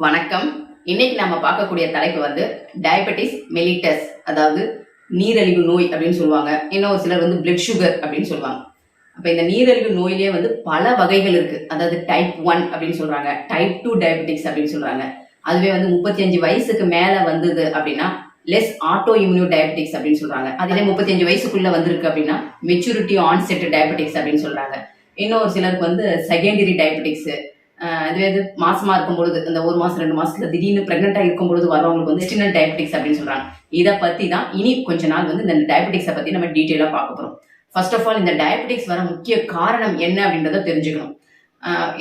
வணக்கம். இன்னைக்கு நம்ம பார்க்கக்கூடிய தலைப்பு வந்து டயபெட்டிஸ் மெலிட்டஸ் அதாவது நீரழிவு நோய் அப்படின்னு சொல்லுவாங்க. இன்னும் ஒரு சிலர் வந்து பிளட் சுகர் அப்படின்னு சொல்லுவாங்க. அப்போ இந்த நீரிழிவு நோயிலேயே வந்து பல வகைகள் இருக்கு. அதாவது டைப் ஒன் அப்படின்னு சொல்றாங்க டைப் டூ டயபெட்டிக்ஸ் அப்படின்னு சொல்றாங்க. அதுவே வந்து முப்பத்தி அஞ்சு வயசுக்கு மேல வந்தது அப்படின்னா லெஸ் ஆட்டோ இம்யூனியோ டயபெட்டிக்ஸ் அப்படின்னு சொல்றாங்க. அதிலே முப்பத்தி அஞ்சு வயசுக்குள்ள வந்திருக்கு அப்படின்னா மெச்சூரிட்டி ஆன்செட் டயபெட்டிக்ஸ் அப்படின்னு சொல்றாங்க. இன்னும் ஒரு சிலருக்கு வந்து செகண்டரி டயபெட்டிக்ஸ் அதுவே இது மாசமா இருக்கும் பொழுது இந்த ஒரு மாசம் ரெண்டு மாசத்துல திடீர்னு பிரெக்னெண்டா இருக்கும் பொழுது வரவங்களுக்கு வந்து ஸ்டினல் டயபெட்டிக்ஸ் அப்படின்னு சொல்றாங்க. இதை பத்தி தான் இனி கொஞ்ச நாள் வந்து இந்த டயபெட்டிக்ஸை பத்தி நம்ம டீட்டெயிலா பார்க்க போறோம். ஃபர்ஸ்ட் ஆஃப் ஆல் இந்த டயபெட்டிக்ஸ் வர முக்கிய காரணம் என்ன அப்படின்றத தெரிஞ்சுக்கணும்.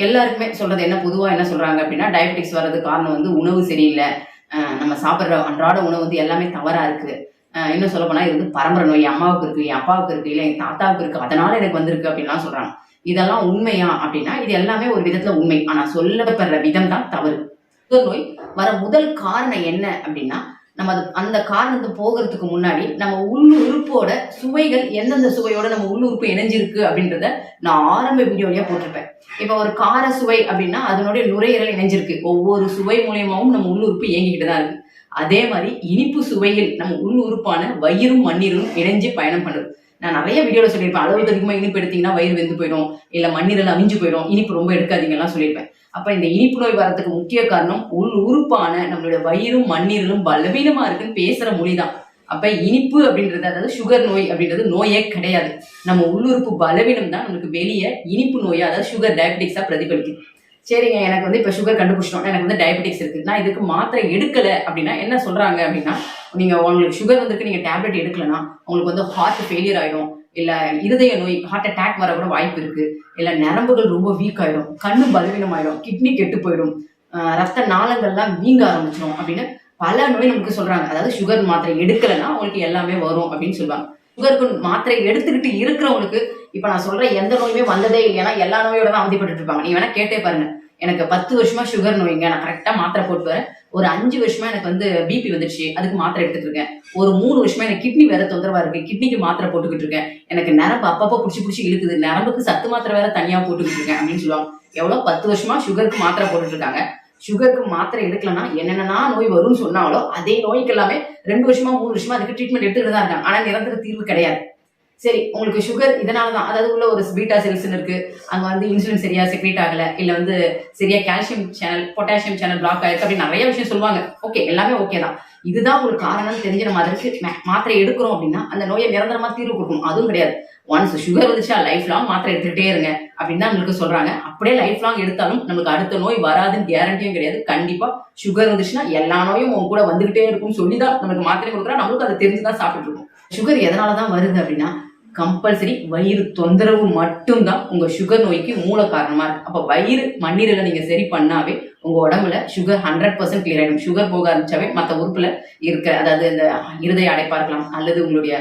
எல்லாருக்குமே சொல்றது என்ன பொதுவா என்ன சொல்றாங்க அப்படின்னா டயபெட்டிக்ஸ் வர்றது காரணம் வந்து உணவு சரியில்லை. நம்ம சாப்பிட்ற அன்றாட உணவு வந்து எல்லாமே தவறா இருக்கு. இன்னும் சொல்ல போனா இது வந்து பரம்பரை நோய். என் அம்மாவுக்கு இருக்கு என் அப்பாவுக்கு இருக்கு இல்லை என் தாத்தாவுக்கு இருக்கு. அதனால எனக்கு வந்திருக்கு அப்படின்லாம் சொல்றாங்க. இதெல்லாம் உண்மையா அப்படின்னா இது எல்லாமே ஒரு விதத்துல உண்மை. ஆனா சொல்லப்படுற விதம் தான் தவறு. சுகர் நோய் வர முதல் காரணம் என்ன அப்படின்னா நம்ம அது அந்த காரணத்தை போகிறதுக்கு முன்னாடி நம்ம உள்ளுறுப்போட சுவைகள் எந்தெந்த சுவையோட நம்ம உள்ளுறுப்பு இணைஞ்சிருக்கு அப்படின்றத நான் ஆரம்ப வீடியோலயே போட்டிருப்பேன். இப்ப ஒரு கார சுவை அப்படின்னா அதனுடைய நுரையீரல் இணைஞ்சிருக்கு. ஒவ்வொரு சுவை மூலியமாவும் நம்ம உள்ளுறுப்பு இயங்கிக்கிட்டு தான் இருக்கு. அதே மாதிரி இனிப்பு சுவையில் நம்ம உள்ளுறுப்பான வயிறும் மண்ணிரும் இணைஞ்சு பயணம் பண்ணுது நான் நிறைய வீடியோல சொல்லியிருப்பேன். அளவுக்கு அதிகமா இனிப்பு எடுத்தீங்கன்னா வயிறு வெந்து போயிடும். இல்ல மண்ணீரல் அழிஞ்சு போயிடும். இனிப்பு ரொம்ப எடுக்காதீங்கலாம் சொல்லியிருப்பேன். அப்ப இந்த இனிப்பு நோய் வரதுக்கு முக்கிய காரணம் உள் உறுப்பான நம்மளுடைய வயிறும் மண்ணீரலும் பலவீனமா இருக்குன்னு பேசுற மொழிதான். அப்ப இனிப்பு அப்படின்றது அதாவது சுகர் நோய் அப்படின்றது நோயே கிடையாது. நம்ம உள்ளுறுப்பு பலவீனம் தான் நமக்கு வெளியே இனிப்பு நோயா அதாவது சுகர் டயபெட்டிக்ஸா பிரதிபலிக்குது. சரிங்க எனக்கு வந்து இப்போ சுகர் கண்டுபிடிச்சிட்டோம் எனக்கு வந்து டயபெட்டிக்ஸ் இருக்கு. நான் இதுக்கு மாத்திரை எடுக்கல அப்படின்னா என்ன சொல்றாங்க அப்படின்னா நீங்க உங்களுக்கு சுகர் வந்துருக்கு நீங்க டேப்லெட் எடுக்கலன்னா உங்களுக்கு வந்து ஹார்ட் ஃபெயிலியர் ஆயிடும். இல்ல இருதய நோய் ஹார்ட் அட்டாக் வர கூட வாய்ப்பு இருக்கு. இல்ல நரம்புகள் ரொம்ப வீக் ஆயிடும். கண்ணு பலவீனம் ஆயிடும் கிட்னி கெட்டு போயிடும். ரத்த நாளங்கள்லாம் வீங்க ஆரம்பிச்சிடும் அப்படின்னு பல நோய் நமக்கு சொல்றாங்க. அதாவது சுகர் மாத்திரை எடுக்கலைன்னா உங்களுக்கு எல்லாமே வரும் அப்படின்னு சொல்லுவாங்க. சுகருக்கு மாத்திரை எடுத்துக்கிட்டு இருக்கிறவங்களுக்கு இப்ப நான் சொல்ற எந்த நோயுமே வந்ததே ஏன்னா எல்லா நோயோட தான் அவதிப்பட்டு இருப்பாங்க. நீ வேணா கேட்டே பாருங்க. எனக்கு பத்து வருஷமா சுகர் நோய்ங்க. நான் கரெக்டா மாத்திரை போட்டு வரேன். ஒரு அஞ்சு வருஷமா எனக்கு வந்து பிபி வந்துருச்சு. அதுக்கு மாத்திரை எடுத்துட்டு இருக்கேன். ஒரு மூணு வருஷமா எனக்கு கிட்னி வேற தொந்தரவா இருக்கு. கிட்னிக்கு மாத்திரை போட்டுக்கிட்டு இருக்கேன். எனக்கு நரம்பு அப்பப்போ பிடிச்சி பிடிச்சி இழுக்குது. நரம்புக்கு சத்து மாத்திரை வேற தனியா போட்டுக்கிட்டு இருக்கேன் அப்படின்னு சொல்லுவாங்க. எவ்வளவு பத்து வருஷமா சுகருக்கு மாத்திரை போட்டுட்டு இருக்காங்க. சுகருக்கு மாத்திரை எடுக்கலன்னா என்னென்ன நோய் வரும்னு சொன்னாலோ அதே நோய்க்கு எல்லாமே ரெண்டு வருஷமா மூணு வருஷமா அதுக்கு ட்ரீட்மெண்ட் எடுத்துக்கிட்டு தான் இருக்காங்க. ஆனா நிரந்தர தீர்வு கிடையாது. சரி உங்களுக்கு சுகர் இதனால தான் அதாவது உள்ள ஒரு பீட்டா செல்ஸ்னு இருக்கு. அங்க வந்து இன்சுலின் சரியா செக்ரேட் ஆகல. இல்ல வந்து சரியா calcium channel potassium channel block ஆயிருக்கு அப்படின்னு நிறைய விஷயம் சொல்லுவாங்க. ஓகே எல்லாமே ஓகே தான். இதுதான் உங்களுக்கு காரணம் தெரிஞ்சு நம்ம அதற்கு மாத்திரை எடுக்கிறோம் அப்படின்னா அந்த நோயை நிரந்தரமா தீர்வு கொடுக்கும் அதுவும் கிடையாது. ஒன்ஸ் சுகர் வந்துச்சா லைஃப் லாங் மாத்திரை எடுத்துகிட்டே இருங்க அப்படின்னு தான் உங்களுக்கு சொல்றாங்க. அப்படியே லைஃப் லாங் எடுத்தாலும் நமக்கு அடுத்த நோய் வராதுன்னு கேரண்டியும் கிடையாது. கண்டிப்பா சுகர் வந்துச்சுன்னா எல்லா நோயும் உங்க கூட வந்துகிட்டே இருக்கும்னு சொல்லி தான் நமக்கு மாத்திரை கொடுக்குறா. நம்மளுக்கு அதை தெரிஞ்சு தான் சாப்பிட்டு இருக்கும். சுகர் எதனால தான் வருது அப்படின்னா கம்பல்சரி வயிறு தொந்தரவு மட்டும்தான் உங்கள் சுகர் நோய்க்கு மூல காரணமாக இருக்கு. அப்போ வயிறு மண்ணீரில் நீங்கள் சரி பண்ணாவே உங்கள் உடம்புல சுகர் ஹண்ட்ரட் பர்சன்ட் கிளியர் ஆகிடும் சுகர் போக ஆரம்பிச்சாவே மற்ற உறுப்பில் இருக்கிற அதாவது இந்த இருதய அடைப்பாக இருக்கலாம் அல்லது உங்களுடைய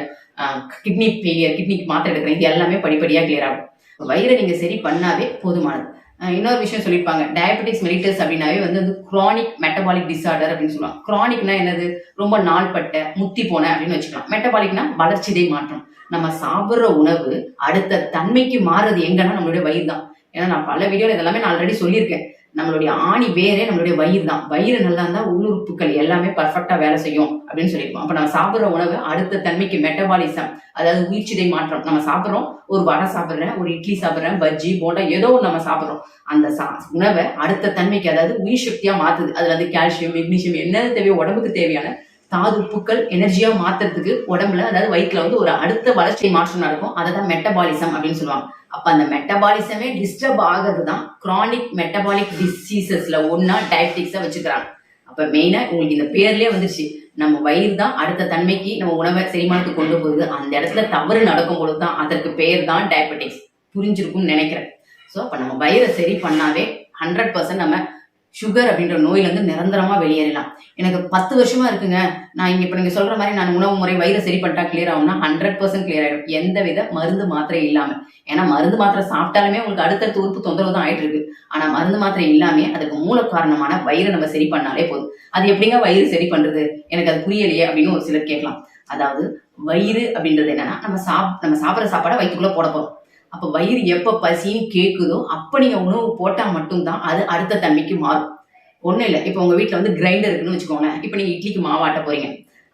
கிட்னி ஃபெயிலியர் கிட்னிக்கு மாத்திரை எடுக்கிறேன் இது எல்லாமே படிப்படியாக கிளியர் ஆகும். வயிறை நீங்கள் சரி பண்ணாவே போதுமானது. இன்னொரு விஷயம் சொல்லியிருப்பாங்க. டயபெட்டிக்ஸ் மெலிட்டஸ் அப்படின்னாவே வந்து வந்து குரானிக் மெட்டபாலிக் டிசார்டர் அப்படின்னு சொல்லுவாங்க. குரானிக்னா என்னது? ரொம்ப நாள்பட்ட முத்தி போன அப்படின்னு வச்சுக்கலாம். மெட்டபாலிக்னா வளர்ச்சிதை மாற்றம். நம்ம சாப்பிட்ற உணவு அடுத்த தன்மைக்கு மாறுறது எங்கன்னா நம்மளுடைய வயிறு தான் ஏன்னா நான் பல வீடியோல இதெல்லாமே நான் ஆல்ரெடி சொல்லியிருக்கேன். நம்மளுடைய ஆணி வேரே நம்மளுடைய வயிறு தான். வயிறு நல்லா இருந்தா உள்ளுறுப்புகள் எல்லாமே பர்ஃபெக்டா வேலை செய்யும் அப்படின்னு சொல்லியிருப்போம் அப்ப நம்ம சாப்பிட்ற உணவு அடுத்த தன்மைக்கு மெட்டபாலிசம் அதாவது உயிர்ச்சிதை மாற்றம். நம்ம சாப்பிட்றோம் ஒரு வடை சாப்பிட்றேன் ஒரு இட்லி சாப்பிட்றேன் பஜ்ஜி போண்டா ஏதோ ஒன்று நம்ம சாப்பிட்றோம். அந்த சா உணவை அடுத்த தன்மைக்கு அதாவது உயிர் சக்தியா மாத்துது. அதுல வந்து கால்சியம் மெக்னீசியம் என்ன தேவையோ உடம்புக்கு தேவையான தாது உப்புக்கள் எனர்ஜியா மாத்துறதுக்கு உடம்புல அதாவது வயிற்றுல வந்து ஒரு அடுத்த வளர்ச்சி மாற்றம் நடக்கும். அதை தான் மெட்டபாலிசம் அப்படின்னு சொல்லுவாங்க. அப்ப அந்த மெட்டபாலிசமே டிஸ்டர்ப் ஆகிறது தான் கிரானிக் மெட்டபாலிக் டிசீசஸ்ல ஒன்னா டயபெட்டிக்ஸா வச்சுக்கிறாங்க. அப்ப மெயினா உங்களுக்கு இந்த பேர்லயே வந்துருச்சு. நம்ம வயிறு தான் அடுத்த தன்மைக்கு நம்ம உணவை செரிமானத்துக்கு கொண்டு போகுது. அந்த இடத்துல தவறு நடக்கும் பொழுது தான் அதற்கு பெயர் தான் டயபெட்டிக்ஸ் புரிஞ்சிருக்கும்னு நினைக்கிறேன். ஸோ அப்ப நம்ம வயிறை சரி பண்ணாவே ஹண்ட்ரட் பர்சன்ட் நம்ம சுகர் அப்படின்ற நோயிலேருந்து நிரந்தரமாக நிரந்தரமா வெளியேறலாம். எனக்கு பத்து வருஷமா இருக்குங்க. நான் இங்க இப்போ நீங்க சொல்ற மாதிரி நான் உணவு முறை வயிறு சரி பண்ணிட்டா கிளியர் ஆகும்னா ஹண்ட்ரட் பர்சன்ட் கிளியர் ஆகிடும் எந்த வித மருந்து மாத்திரை இல்லாம. ஏன்னா மருந்து மாத்திரை சாப்பிட்டாலுமே உங்களுக்கு அடுத்தடுத்து உறுப்பு தொந்தரவு தான் ஆயிட்டு இருக்கு ஆனா மருந்து மாத்திரை இல்லாம அதுக்கு மூல காரணமான வயிறு நம்ம சரி பண்ணாலே போதும். அது எப்படிங்க வயிறு சரி பண்றது? எனக்கு அது புரியலையே அப்படின்னு ஒரு சிலர் கேட்கலாம். அதாவது வயிறு அப்படின்றது என்னன்னா நம்ம சாப் நம்ம சாப்பிட்ற சாப்பாடை வயிற்றுக்குள்ளே போட போகிறோம் அப்ப வயிறு எப்ப பசின்னு கேக்குதோ அப்ப நீங்க உணவு போட்டா மட்டும்தான் அது அடுத்த தன்மைக்கு மாறும். ஒன்றும் இல்லை. இப்போ உங்கள் வீட்டில் வந்து கிரைண்டர் இருக்குன்னு வச்சுக்கோங்களேன். இப்போ நீங்கள் இட்லிக்கு மாவாட்ட போறீங்க.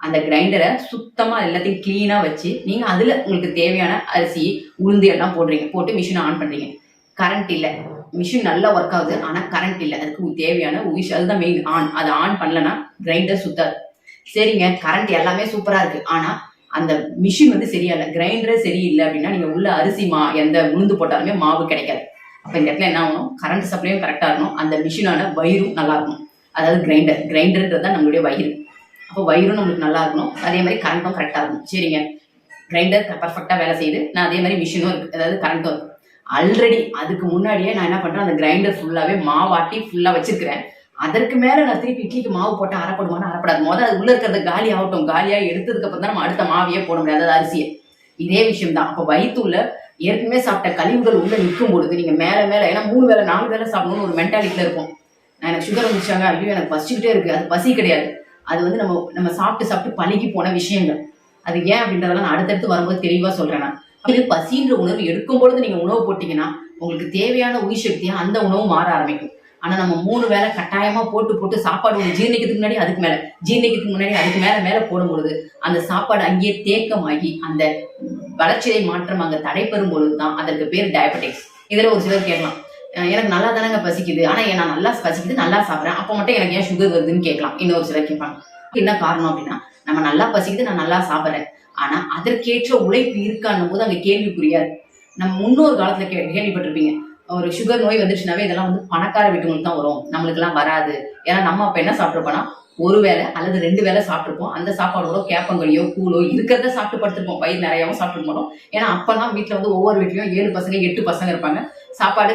அந்த கிரைண்டரை சுத்தமாக எல்லாத்தையும் க்ளீனாக வச்சு நீங்கள் அதில் உங்களுக்கு தேவையான அரிசி உளுந்து எல்லாம் போடுறீங்க. போட்டு மிஷினை ஆன் பண்ணுறீங்க கரண்ட் இல்லை. மிஷின் நல்லா ஒர்க் ஆகுது. ஆனால் கரண்ட் இல்லை. அதுக்கு தேவையான விஷயம் அதுதான் மெயின் ஆன் அதை ஆன் பண்ணலன்னா கிரைண்டர் சுத்தாது. சரிங்க. கரண்ட் எல்லாமே சூப்பராக இருக்கு. ஆனால் அந்த மிஷின் வந்து சரியா இல்லை கிரைண்டரே சரியில்லை அப்படின்னா நீங்கள் உள்ள அரிசி மா எந்த உளுந்து போட்டாலுமே மாவு கிடைக்காது. அப்போ இந்த இடத்துல என்ன ஆகணும்? கரண்ட் சப்ளையும் கரெக்டாக இருக்கணும். அந்த மிஷினான வயிறும் நல்லா இருக்கணும். அதாவது கிரைண்டர் கிரைண்டர்ன்றது தான் நம்மளுடைய வயிறு. அப்போ வயிறும் நம்மளுக்கு நல்லா இருக்கணும். அதே மாதிரி கரண்ட்டும் கரெக்டாக இருக்கணும். சரிங்க. கிரைண்டர் பர்ஃபெக்டாக வேலை செய்யுது. நான் அதே மாதிரி மிஷினும் இருக்கு. அதாவது கரண்ட்டும் இருக்கு. ஆல்ரெடி அதுக்கு முன்னாடியே நான் என்ன பண்ணுறேன் அந்த கிரைண்டர் ஃபுல்லாகவே மாவாட்டி ஃபுல்லாக வச்சிருக்கிறேன். அதற்கு மேலே நான் திருப்பி இட்லிக்கு மாவு போட்டு அரைப்படுமான்னு அரைப்படாது. முதல்ல அது உள்ளே இருக்கிறது காலி ஆகட்டும். காலியாக எடுத்ததுக்கு அப்புறம் தான் நம்ம அடுத்த மாவையே போட முடியாது அதாவது அரிசியை. இதே விஷயம் தான் அப்போ வயிற்றுள்ள ஏற்கனவே சாப்பிட்ட கழிவுகள் உள்ள நிற்கும் பொழுது நீங்கள் மேலே மேலே ஏன்னா மூணு வேளை நாலு வேளை சாப்பிடணும்னு ஒரு மென்டாலிட்டியில இருக்கும் நான் எனக்கு சுகர் முடிச்சாங்க அப்படியே எனக்கு பசிக்கிட்டே இருக்கு. அது பசி கிடையாது. அது வந்து நம்ம நம்ம சாப்பிட்டு சாப்பிட்டு பழகி போன விஷயங்கள். அது ஏன் அப்படின்றதெல்லாம் நான் அடுத்தடுத்து வரும்போது தெளிவாக சொல்கிறேன் நான். இது பசின்ற உணவு எடுக்கும் பொழுது நீங்கள் உணவு போட்டீங்கன்னா உங்களுக்கு தேவையான உயிர் சக்தியா அந்த உணவு மாற ஆரம்பிக்கும். ஆனா நம்ம மூணு வேளை கட்டாயமா போட்டு போட்டு சாப்பாடு ஒன்று ஜீரணிக்கிறதுக்கு முன்னாடி அதுக்கு மேல. ஜீர்ணிக்கிறதுக்கு முன்னாடி அதுக்கு மேல மேல போடும் பொழுது அந்த சாப்பாடு அங்கேயே தேக்கமாகி அந்த வளர்ச்சியை மாற்றம் அங்க தடைபெறும் பொழுது தான் அதற்கு பேர் டயபெட்டிக்ஸ் இதுல ஒரு சிலர் கேட்கலாம். எனக்கு நல்லா தானங்க பசிக்குது. ஆனா நான் நல்லா பசிக்குது நல்லா சாப்பிட்றேன். அப்போ மட்டும் எனக்கு ஏன் சுகர் வருதுன்னு கேட்கலாம். இன்னொரு சிலர் கேட்பாங்க. என்ன காரணம் அப்படின்னா நம்ம நல்லா பசிக்குது நான் நல்லா சாப்பிட்றேன். ஆனா அதற்கேற்ற உழைப்பு இருக்கான்னும் போது அங்க கேள்விக்குரியாது நம்ம முன்னொரு காலத்துல கே கேள்விப்பட்டிருப்பீங்க. ஒரு சுகர் நோய் வந்துருச்சுனாவே இதெல்லாம் வந்து பணக்கார வீட்டுங்களுக்கு தான் வரும். நம்மளுக்கெல்லாம் வராது. ஏன்னா நம்ம அப்ப என்ன சாப்பிட்ருப்போம்னா ஒரு வேளை அல்லது ரெண்டு வேளை சாப்பிட்ருப்போம் அந்த சாப்பாடோட கேப்பங்களையோ கூழோ இருக்கிறத சாப்பிட்டு படுத்திருப்போம். பயிர் நிறையாவும் சாப்பிட்டு போனோம் ஏன்னா அப்பெல்லாம் வீட்டில் வந்து ஒவ்வொரு வீட்லயும் ஏழு பசங்க எட்டு பசங்க இருப்பாங்க. சாப்பாடு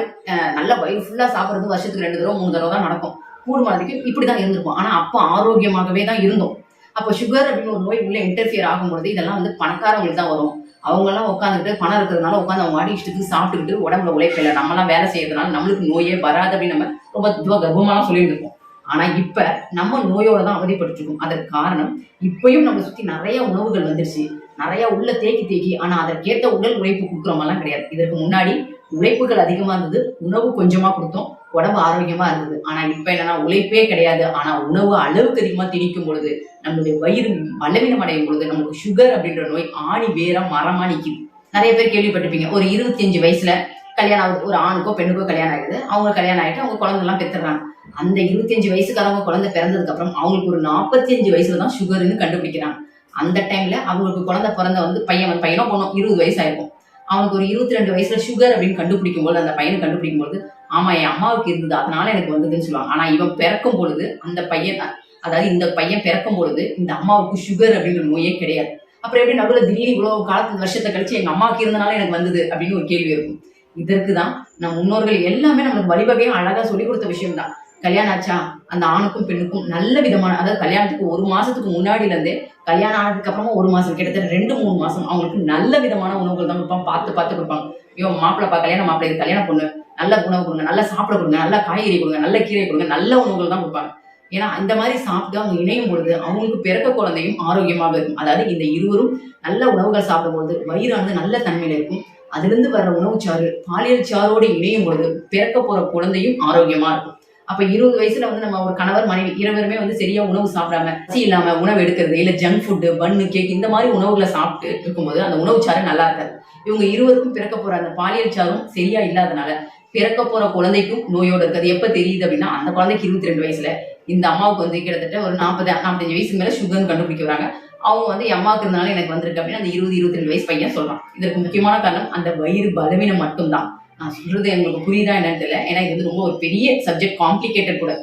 நல்ல வயிறு ஃபுல்லா சாப்பிட்றது வருஷத்துக்கு ரெண்டு தடவை மூணு தடவை தான் நடக்கும். கூடுமானதுக்கு இப்படி தான் இருந்திருப்போம் ஆனா அப்போ ஆரோக்கியமாகவே தான் இருந்தோம். அப்போ சுகர் அப்படின்னு ஒரு நோய் உள்ள இன்டர்ஃபியர் ஆகும்போது இதெல்லாம் வந்து பணக்காரங்களுக்கு தான் வரும். அவங்கெல்லாம் உட்காந்துக்கிட்டு பணம் இருக்கிறதுனால உட்காந்து அவங்க வாடி இஷ்டத்துக்கு சாப்பிட்டுக்கிட்டு உடம்புல உழைப்பில்லை நம்மலாம் வேலை செய்யறதுனால நம்மளுக்கு நோயே வராது அப்படின்னு நம்ம ரொம்ப இதுவா கர்வமாலாம் சொல்லிட்டு இருக்கோம் ஆனா இப்ப நம்ம நோயோட தான் அவதிப்பட்டுருக்கோம் அதற்கு காரணம் இப்பயும் நம்ம சுத்தி நிறைய உணவுகள் வந்துருச்சு. நிறைய உள்ள தேக்கி தேக்கி ஆனா அதற்கேற்ற உடல் உழைப்பு கொடுக்குறோமெல்லாம் கிடையாது. இதற்கு முன்னாடி உழைப்புகள் அதிகமா இருந்தது. உணவு கொஞ்சமா கொடுத்தோம். உடம்பு ஆரோக்கியமா இருந்தது. ஆனா இப்ப என்னன்னா உழைப்பே கிடையாது. ஆனா உணவு அளவுக்கு அதிகமா திணிக்கும் பொழுது நம்மளுடைய வயிறு பலவீனம் அடையும் பொழுது நமக்கு சுகர் அப்படின்ற நோய் ஆணி வேற மரமா நிக்குது. நிறைய பேர் கேள்விப்பட்டிருப்பீங்க ஒரு இருபத்தி அஞ்சு வயசுல கல்யாணம் ஆகுது ஒரு ஆணுக்கோ பெண்ணுக்கோ கல்யாணம் ஆகுது அவங்க கல்யாணம் ஆகிட்டு அவங்க குழந்தை எல்லாம் பெற்றுறாங்க அந்த இருபத்தி அஞ்சு அவங்க குழந்தை பிறந்ததுக்கு அப்புறம் அவங்களுக்கு ஒரு நாற்பத்தி அஞ்சு வயசுல தான் சுகர்னு கண்டுபிடிக்கிறாங்க. அந்த டைம்ல அவங்களுக்கு குழந்தை பிறந்த வந்து பையன் பையனும் பையனோ இருபது வயசு ஆயிருக்கும். அவனுக்கு ஒரு இருபத்தி ரெண்டு வயசுல சுகர் அப்படின்னு கண்டுபிடிக்கும் போது அந்த பையனை கண்டுபிடிக்கும் பொழுது ஆமா என் அம்மாவுக்கு இருந்தது அதனால எனக்கு வந்ததுன்னு சொல்லுவாங்க. ஆனா இவன் பிறக்கும் பொழுது அந்த பையன் அதாவது இந்த பையன் பிறக்கும் பொழுது இந்த அம்மாவுக்கு சுகர் அப்படிங்கிற நோயே கிடையாது. அப்புறம் எப்படி நடுவில் திடீர்னு இவ்வளவு காலத்து வருஷத்தை கழிச்சு எங்க அம்மாவுக்கு இருந்தனால எனக்கு வந்தது அப்படின்னு ஒரு கேள்வி இருக்கும். இதற்கு தான் நம் முன்னோர்கள் எல்லாமே நம்மளுக்கு வழிவகையா அழகா சொல்லி கொடுத்த விஷயம் தான் கல்யாணம் ஆச்சா? அந்த ஆணுக்கும் பெண்ணுக்கும் நல்ல விதமான அதாவது கல்யாணத்துக்கு ஒரு மாசத்துக்கு முன்னாடில இருந்தே கல்யாணம் ஆனதுக்கு அப்புறமா ஒரு மாசம் கிட்டத்தட்ட ரெண்டு மூணு மாசம் அவங்களுக்கு நல்ல விதமான உணவுகள் தான் கொடுப்பாங்க பார்த்து பார்த்து கொடுப்பாங்க. ஐயோ மாப்பிள்ளப்பா கல்யாணம் மாப்பிள்ளை இது கல்யாணம் பொண்ணு நல்ல உணவு கொடுங்க நல்லா சாப்பிட கொடுங்க நல்ல காய்கறி கொடுங்க நல்ல கீரை கொடுங்க நல்ல உணவுகள் தான் கொடுப்பாங்க. ஏன்னா இந்த மாதிரி சாப்பிட்டு அவங்க இணையும் பொழுது அவங்களுக்கு பிறக்க குழந்தையும் ஆரோக்கியமாக இருக்கும். அதாவது இந்த இருவரும் நல்ல உணவுகள் சாப்பிடும்போது வயிறானது நல்ல தன்மையில இருக்கும். அதிலிருந்து வர்ற உணவுச்சாறு பாலியல் சாரோடு இணையும் பொழுது பிறக்க போற குழந்தையும் ஆரோக்கியமா இருக்கும். அப்ப இருபது வயசுல வந்து நம்ம ஒரு கணவர் மனைவி இருவருமே வந்து சரியா உணவு சாப்பிடாம சி இல்லாம உணவு எடுக்கிறது இல்ல ஜங்க் ஃபுட்டு பன்னு கேக் இந்த மாதிரி உணவுகளை சாப்பிட்டு இருக்கும்போது அந்த உணவுச்சாறு நல்லா இருக்காது. இவங்க இருவருக்கும் பிறக்க போற அந்த பாலியல் சாரும் சரியா இல்லாதனால பிறக்க போற குழந்தைக்கும் நோயோட இருக்கிறது எப்ப தெரியுது அப்படின்னா அந்த குழந்தைக்கு இருபத்தி ரெண்டு வயசுல இந்த அம்மாவுக்கு வந்து கிட்டத்தட்ட ஒரு நாற்பது நாற்பத்தஞ்சு வயசு மேல சுகர் கண்டுபிடிக்க வராங்க. அவங்க வந்து அம்மாவுக்கு இருந்தாலும் எனக்கு வந்திருக்கு அப்படின்னு அந்த இருபது இருபத்தி ரெண்டு வயசு பையன் சொல்றான். இதற்கு முக்கியமான காரணம் அந்த வயிறு பலவீனம் மட்டும்தான். நான் சொல்றது எங்களுக்கு புரியுதா என்னன்னு தெரியல. ஏன்னா இது வந்து ரொம்ப ஒரு பெரிய சப்ஜெக்ட் காம்ப்ளிகேட்டட் கூட.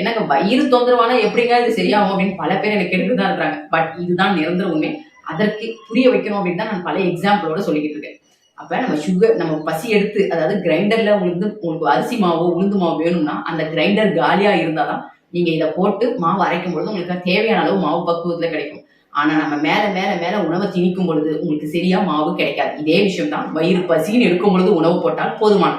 எனக்கு வயிறு தொந்தரவானா எப்படிங்க இது சரியாகும் அப்படின்னு பல பேர் எனக்கு கேட்டுட்டு தான் இருக்காங்க பட் இதுதான் நிரந்தர உண்மை. அதற்கு புரிய வைக்கணும் அப்படின்னு தான் நான் பல எக்ஸாம்பிளோட சொல்லிக்கிட்டு இருக்கேன். அப்ப நம்ம சுகர் நம்ம பசி எடுத்து அதாவது கிரைண்டர்ல உளுந்து உங்களுக்கு அரிசி மாவோ உளுந்து மாவு வேணும்னா அந்த கிரைண்டர் காலியா இருந்தாதான் நீங்க இதை போட்டு மாவு அரைக்கும் பொழுது உங்களுக்கு தேவையான அளவு மாவு பக்குவத்துல கிடைக்கும். ஆனா நம்ம மேல மேல மேல உணவை திணிக்கும் பொழுது உங்களுக்கு சரியா மாவு கிடைக்காது. இதே விஷயம் தான் வயிறு பசின்னு எடுக்கும் பொழுது உணவு போட்டால் போதுமான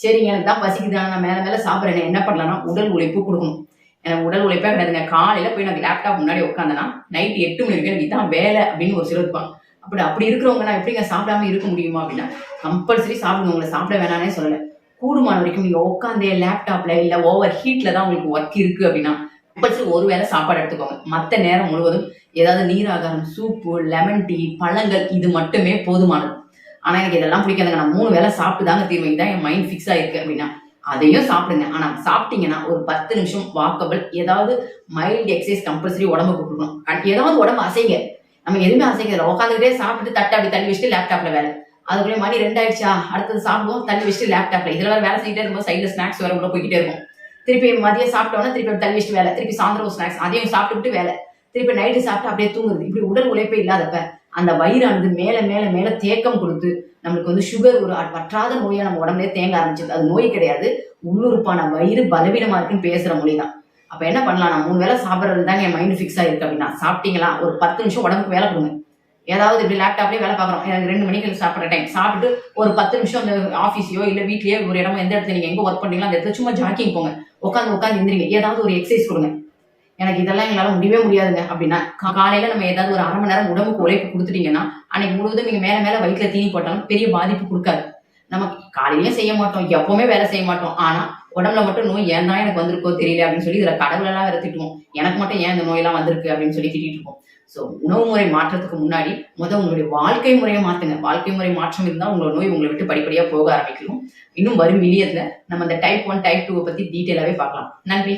சரிங்க எனக்கு தான் பசிக்குது. நான் மேல மேல சாப்பிட்றேன். என்ன பண்ணலாம்னா உடல் உழைப்பு கொடுக்கணும். எனக்கு உடல் உழைப்பே கிடையாதுங்க. காலையில போய் நான் லேப்டாப் முன்னாடி உட்காந்தேன்னா நைட் எட்டு மணி வரைக்கும் எனக்கு இதான் வேலை அப்படின்னு ஒரு சிலர் இருப்பாங்க. அப்படி அப்படி இருக்கிறவங்க நான் எப்படிங்க சாப்பிடாம இருக்க முடியுமா அப்படின்னா கம்பல்சரி சாப்பிடுங்க. உங்களை சாப்பிட வேணானே சொல்லலை. கூடுமான வரைக்கும் நீங்க உட்காந்தே லேப்டாப்ல இல்ல ஓவர் ஹீட்ல தான் உங்களுக்கு ஒர்க் இருக்கு அப்படின்னா கம்பல்சரி ஒரு வேளை சாப்பாடு எடுத்துக்கோங்க. மற்ற நேரம் முழுவதும் ஏதாவது நீராகாரம் சூப்பு லெமன் டீ பழங்கள் இது மட்டுமே போதுமானது. ஆனா எனக்கு இதெல்லாம் பிடிக்காதுங்க. நான் மூணு வேளை சாப்பிட்டு தாங்க தீர்வு இதான் என் மைண்ட் ஃபிக்ஸ் ஆயிருக்கு அப்படின்னா. அதையும் சாப்பிடுங்க. ஆனா சாப்பிட்டீங்கன்னா ஒரு பத்து நிமிஷம் வாக்கபிள் ஏதாவது மைல்டு எக்ஸசைஸ் கம்பல்சரி உடம்புக்கு கொடுக்கணும் ஏதாவது உடம்பு அசைங்க. நம்ம எதுவுமே அசைக்கிறது உட்காந்துக்கிட்டே சாப்பிட்டு தட்டை அப்படி தள்ளி வச்சுட்டு லேப்டாப்ல வேலை. அதுக்குள்ளே மணி ரெண்டாயிடுச்சா? அடுத்தது சாப்பிடுவோம். தள்ளி வச்சுட்டு லேப்டாப்ல இதுல வேற வேலை செஞ்சுட்டே இருக்கும்போது சைடில் ஸ்நாக்ஸ் வேற உள்ள போய்கிட்டே இருக்கும். திருப்பி மதியம் சாப்பிட்டோன்னா திருப்பி தள்ளி வச்சுட்டு வேலை. திருப்பி சாயந்தரம் ஸ்நாக்ஸ் அதையும் சாப்பிட்டுட்டு வேலை. திருப்பி நைட்டு சாப்பிட்டு அப்படியே தூங்குறது. இப்படி உடல் உழைப்பே இல்லாதப்ப அந்த வயிறானது மேல மேல மேல தேக்கம் கொடுத்து நம்மளுக்கு வந்து சுகர் ஒரு வற்றாத நோயா நம்ம உடம்புலயே தேங்க ஆரம்பிச்சது அது நோய் கிடையாது. உள்ளுறுப்பான வயிறு பலவீனமா இருக்குன்னு பேசுற மொழி தான். அப்ப என்ன பண்ணலாம்? நான் மூணு வேளை சாப்பிட்றது தாங்க என் மைண்ட் ஃபிக்ஸ் ஆயிருக்கு அப்படின்னா சாப்பிட்டீங்களா? ஒரு பத்து நிமிஷம் உடம்புக்கு வேலை கொடுங்க. ஏதாவது இப்படி லேப்டாப்லேயே வேலை பார்க்குறோம். எனக்கு ரெண்டு மணிக்கு சாப்பிட்ற டைம் சாப்பிட்டு ஒரு பத்து நிமிஷம் அந்த ஆஃபீஸையோ இல்லை வீட்லயோ ஒரு இடமோ எந்த இடத்துல நீங்க எங்கே ஒர்க் பண்ணீங்களோ அந்த இடத்துல சும்மா ஜாக்கிங் போங்க. உட்காந்து உட்காந்து எந்திரிங்க. ஏதாவது ஒரு எக்ஸசைஸ் கொடுங்க. எனக்கு இதெல்லாம் எங்களால முடியவே முடியாதுங்க அப்படின்னா காலையில் காலையில நம்ம ஏதாவது ஒரு அரை மணி நேரம் உடம்புக்கு உழைப்பு கொடுத்துட்டீங்கன்னா அன்னைக்கு முழுவதும் நீங்கள் மேலே மேலே வயிற்றில் தீனி போட்டாலும் பெரிய பாதிப்பு கொடுக்காது. நம்ம காலையிலேயே செய்ய மாட்டோம். எப்பவுமே வேலை செய்ய மாட்டோம். ஆனா உடம்புல மட்டும் நோய் ஏன் தான் எனக்கு வந்திருக்கோ தெரியல அப்படின்னு சொல்லி இதில் கடவுளெல்லாம் வேற திட்டுவோம் எனக்கு மட்டும் ஏன் இந்த நோயெல்லாம் வந்திருக்கு அப்படின்னு சொல்லி திட்டிட்டு இருப்போம். ஸோ உணவு முறை மாற்றத்துக்கு முன்னாடி முத உங்களுடைய வாழ்க்கை முறையை மாற்றுங்க வாழ்க்கை முறை மாற்றம் இருந்தால் உங்களோட நோய் உங்களை விட்டு படிப்படியாக போக ஆரம்பிக்கும். இன்னும் வரும் வெளியத்துல நம்ம அந்த டைப் ஒன் டைப் டூவை பத்தி டீட்டெயிலாகவே பார்க்கலாம். நன்றி.